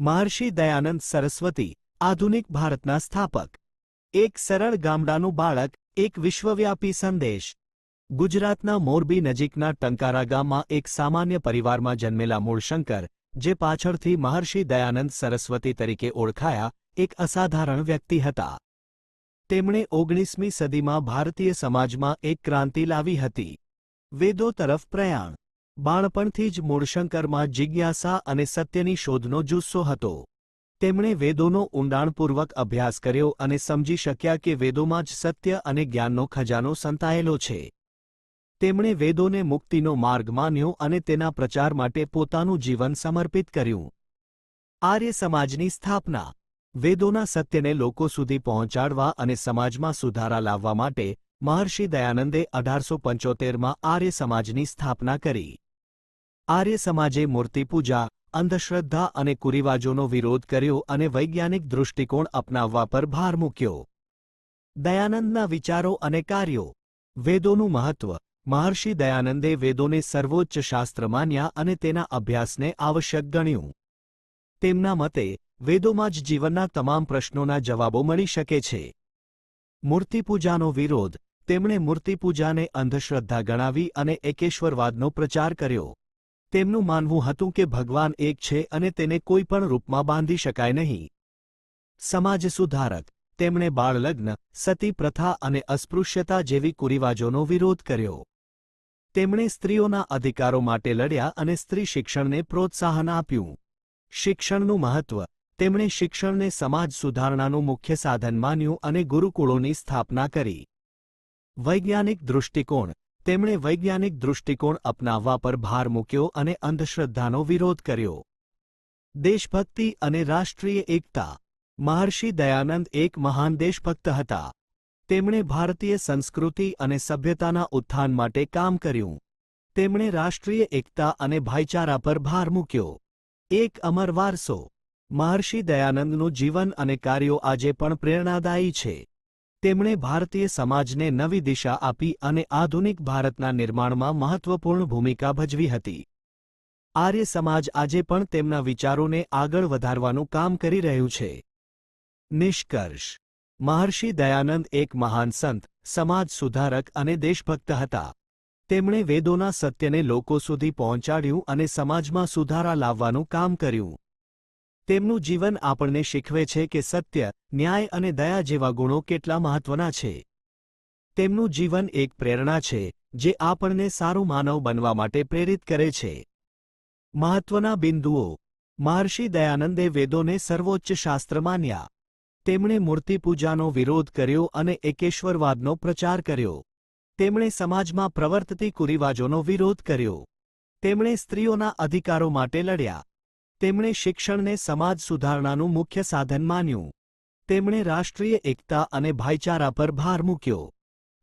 મહર્ષિ દયાનંદ સરસ્વતી, આધુનિક ભારતના સ્થાપક. એક સરળ ગામડાનું બાળક, એક વિશ્વવ્યાપી સંદેશ. ગુજરાતના મોરબી નજીકના ટંકારા ગામમાં એક સામાન્ય પરિવારમાં જન્મેલા મૂળશંકર, જે પાછળથી મહર્ષિ દયાનંદ સરસ્વતી તરીકે ઓળખાયા, એક અસાધારણ વ્યક્તિ હતા. તેમણે ઓગણીસમી સદીમાં ભારતીય સમાજમાં એક ક્રાંતિ લાવી હતી. વેદો તરફ પ્રયાણ. બાળપણથી જ મૂળશંકરમાં જિજ્ઞાસા અને સત્યની શોધનો જુસ્સો હતો. તેમણે વેદોનો ઊંડાણપૂર્વક અભ્યાસ કર્યો અને સમજી શક્યા કે વેદોમાં જ સત્ય અને જ્ઞાનનો ખજાનો સંતાયેલો છે. તેમણે વેદોને મુક્તિનો માર્ગ માન્યો અને તેના પ્રચાર માટે પોતાનું જીવન સમર્પિત કર્યું. આર્ય સમાજની સ્થાપના. વેદોના સત્યને લોકો સુધી પહોંચાડવા અને સમાજમાં સુધારા લાવવા માટે મહર્ષિ દયાનંદે અઢારસો પંચોતેરમાં આર્ય સમાજની સ્થાપના કરી. આર્ય સમાજે મૂર્તિપૂજા અંધશ્રદ્ધા અને કુરિવાજોનો વિરોધ કર્યો અને વૈજ્ઞાનિક દૃષ્ટિકોણ અપનાવવા પર ભાર મૂક્યો. દયાનંદના વિચારો અને કાર્યો. વેદોનું મહત્વ. મહર્ષિ દયાનંદે વેદોને સર્વોચ્ચ શાસ્ત્ર માન્યા અને તેના અભ્યાસને આવશ્યક ગણ્યું. તેમના મતે, વેદોમાં જ જીવનના તમામ પ્રશ્નોના જવાબો મળી શકે છે. મૂર્તિપૂજાનો વિરોધ. તેમણે મૂર્તિપૂજાને અંધશ્રદ્ધા ગણાવી અને એકેશ્વરવાદનો પ્રચાર કર્યો. તેમનું માનવું હતું કે ભગવાન એક છે અને તેને કોઈ પણ રૂપમાં બાંધી શકાય નહીં. સમાજ સુધારક, તેમણે બાળલગ્ન, સતી પ્રથા અને અસ્પૃશ્યતા જેવી કુરિવાજોનો વિરોધ કર્યો. તેમણે સ્ત્રીઓના અધિકારો માટે લડ્યા અને સ્ત્રી શિક્ષણને પ્રોત્સાહન આપ્યું. શિક્ષણનું મહત્વ, તેમણે શિક્ષણને સમાજ સુધારણાનું મુખ્ય સાધન માન્યું અને ગુરુકુળોની સ્થાપના કરી. વૈજ્ઞાનિક દૃષ્ટિકોણ. તેમણે વૈજ્ઞાનિક દૃષ્ટિકોણ અપનાવવા પર ભાર મૂક્યો અને અંધશ્રદ્ધાનો વિરોધ કર્યો. દેશભક્તિ અને રાષ્ટ્રીય એકતા. મહર્ષિ દયાનંદ એક મહાન દેશભક્ત હતા. તેમણે ભારતીય સંસ્કૃતિ અને સભ્યતાના ઉત્થાન માટે કામ કર્યું. તેમણે રાષ્ટ્રીય એકતા અને ભાઈચારા પર ભાર મૂક્યો. એક અમર વારસો. મહર્ષિ દયાનંદનું જીવન અને કાર્યો આજે પણ પ્રેરણાદાયી છે. તેમણે ભારતીય સમાજને નવી દિશા આપી અને આધુનિક ભારતના નિર્માણમાં મહત્વપૂર્ણ ભૂમિકા ભજવી હતી. આર્ય સમાજ આજે પણ તેમના વિચારોને આગળ વધારવાનું કામ કરી રહ્યું છે. નિષ્કર્ષ. મહર્ષિ દયાનંદ એક મહાન સંત, સમાજ સુધારક અને દેશભક્ત હતા. તેમણે વેદોના સત્યને લોકો સુધી પહોંચાડ્યું અને સમાજમાં સુધારા લાવવાનું કામ કર્યું. તેમનું જીવન આપણને શીખવે છે કે સત્ય, ન્યાય અને દયા જેવા ગુણો કેટલા મહત્વના છે. તેમનું જીવન એક પ્રેરણા છે, જે આપણને સારું માનવ બનવા માટે પ્રેરિત કરે છે. મહત્વના બિંદુઓ. મહર્ષિ દયાનંદે વેદોને સર્વોચ્ચ શાસ્ત્ર માન્યા. તેમણે મૂર્તિપૂજાનો વિરોધ કર્યો અને એકેશ્વરવાદનો પ્રચાર કર્યો. તેમણે સમાજમાં પ્રવર્તતી કુરિવાજોનો વિરોધ કર્યો. તેમણે સ્ત્રીઓના અધિકારો માટે લડ્યા. તેમણે શિક્ષણને સમાજ સુધારણાનું મુખ્ય સાધન માન્યું. તેમણે રાષ્ટ્રીય એકતા અને ભાઈચારા પર ભાર મૂક્યો.